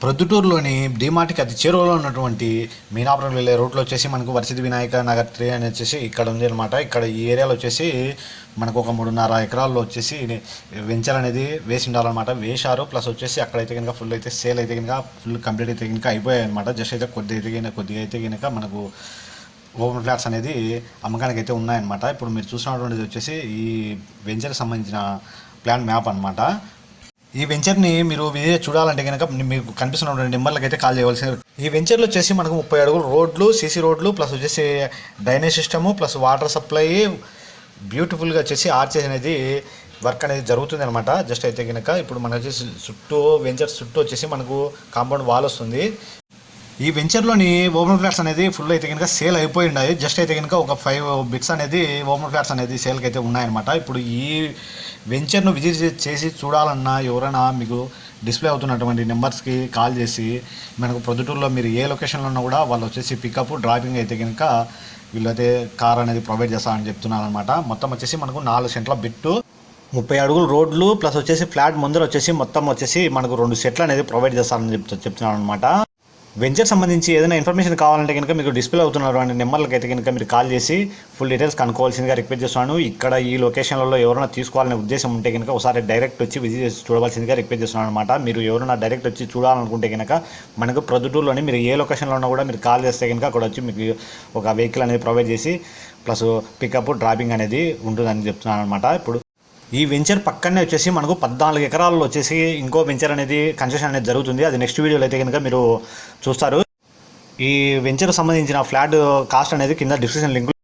ప్రొద్దుటూరులోని డిమార్ట్కి అతి చేరువలో ఉన్నటువంటి మీనాపురం వెళ్ళే రోడ్లో వచ్చేసి మనకు వరసిద్ధి వినాయక నగర్ త్రీ అని వచ్చేసి ఇక్కడ ఉంది అనమాట ఇక్కడ ఈ ఏరియాలో వచ్చేసి మనకు ఒక మూడున్నర ఎకరాల్లో వచ్చేసి వెంచర్ అనేది వేసి ఉండాలన్నమాట. వేశారు. ప్లస్ వచ్చేసి అక్కడైతే కనుక ఫుల్ అయితే సేల్ అయితే కనుక ఫుల్ కంప్లీట్ అయితే కనుక అయిపోయాయి అనమాట జస్ట్ అయితే కొద్దిగా అయితే కనుక కొద్దిగా అయితే కనుక మనకు ఓపెన్ ఫ్లాట్స్ అనేది అమ్మకానికి అయితే ఉన్నాయన్నమాట. ఇప్పుడు మీరు చూసినటువంటిది వచ్చేసి ఈ వెంచర్కి సంబంధించిన ప్లాన్ మ్యాప్ అన్నమాట. ఈ వెంచర్ని మీరు చూడాలంటే కనుక మీకు కనిపిస్తున్న నెంబర్లకు అయితే కాల్ చేయవలసింది. ఈ వెంచర్లో వచ్చేసి మనకు ముప్పై అడుగులు రోడ్లు సీసీ రోడ్లు ప్లస్ వచ్చేసి drainage system plus water supply బ్యూటిఫుల్గా వచ్చేసి ఆర్చెస్ అనేది వర్క్ అనేది జరుగుతుంది అనమాట జస్ట్ అయితే కనుక ఇప్పుడు మనకు వచ్చేసి చుట్టూ వెంచర్ చుట్టూ వచ్చేసి మనకు కాంపౌండ్ వాల్ వస్తుంది. ఈ వెంచర్లోని ఓపెన్ ఫ్లాట్స్ అనేది ఫుల్ అయితే కనుక సేల్ అయిపోయి ఉన్నాయి. జస్ట్ అయితే కనుక ఒక ఫైవ్ బిట్స్ అనేది ఓపెన్ ఫ్లాట్స్ అనేది సేల్కి అయితే ఉన్నాయన్నమాట. ఇప్పుడు ఈ వెంచర్ను విజిట్ చేసి చూడాలన్నా ఎవరైనా మీకు డిస్ప్లే అవుతున్నటువంటి నెంబర్స్కి కాల్ చేసి మనకు ప్రొద్దుటూరులో మీరు ఏ లొకేషన్లో ఉన్నా కూడా వాళ్ళు వచ్చేసి పికప్ డ్రాపింగ్ అయితే కనుక వీళ్ళైతే కార్ అనేది ప్రొవైడ్ చేస్తామని చెప్తున్నారనమాట మొత్తం వచ్చేసి మనకు నాలుగు సెంట్ల బిట్టు. ముప్పై అడుగులు రోడ్లు ప్లస్ వచ్చేసి ఫ్లాట్ ముందర వచ్చేసి మొత్తం వచ్చేసి మనకు రెండు సెట్లు అనేది ప్రొవైడ్ చేస్తారని చెప్తు చెప్తున్నాను అనమాట వెంచర్ సంబంధించి ఏదైనా ఇన్ఫర్మేషన్ కావాలంటే కనుక మీకు డిస్ప్లే అవుతున్నటువంటి నెంబర్లకు అయితే కనుక మీరు కాల్ చేసి ఫుల్ డీటెయిల్స్ కనుక్కోవాల్సిందిగా రిక్వెస్ట్ చేస్తున్నాను. ఇక్కడ ఈ లొకేషన్లలో ఎవరైనా తీసుకోవాలనే ఉద్దేశం ఉంటే కనుక ఒకసారి డైరెక్ట్ వచ్చి విజిట్ చేసి చూడవలసిందిగా రిక్వెస్ట్ చేస్తున్నాను అనమాట మీరు ఎవరైనా డైరెక్ట్ వచ్చి చూడాలనుకుంటే కనుక మనకు ప్రొద్దుటూరులోని మీరు ఏ లొకేషన్లో ఉన్నా కూడా మీరు కాల్ చేస్తే కనుక అక్కడ వచ్చి మీకు ఒక వెహికల్ అనేది ప్రొవైడ్ చేసి ప్లస్ పికప్ డ్రాపింగ్ అనేది ఉంటుందని చెప్తున్నాను అనమాట ఇప్పుడు ఈ వెంచర్ పక్కనే వచ్చేసి మనకు పద్నాలుగు ఎకరాల్లో వచ్చేసి ఇంకో వెంచర్ అనేది కన్స్ట్రక్షన్ అనేది జరుగుతుంది. అది నెక్స్ట్ వీడియోలో అయితే కనుక మీరు చూస్తారు. ఈ వెంచర్ సంబంధించిన ఫ్లాట్ కాస్ట్ అనేది కింద డిస్క్రిప్షన్ లింక్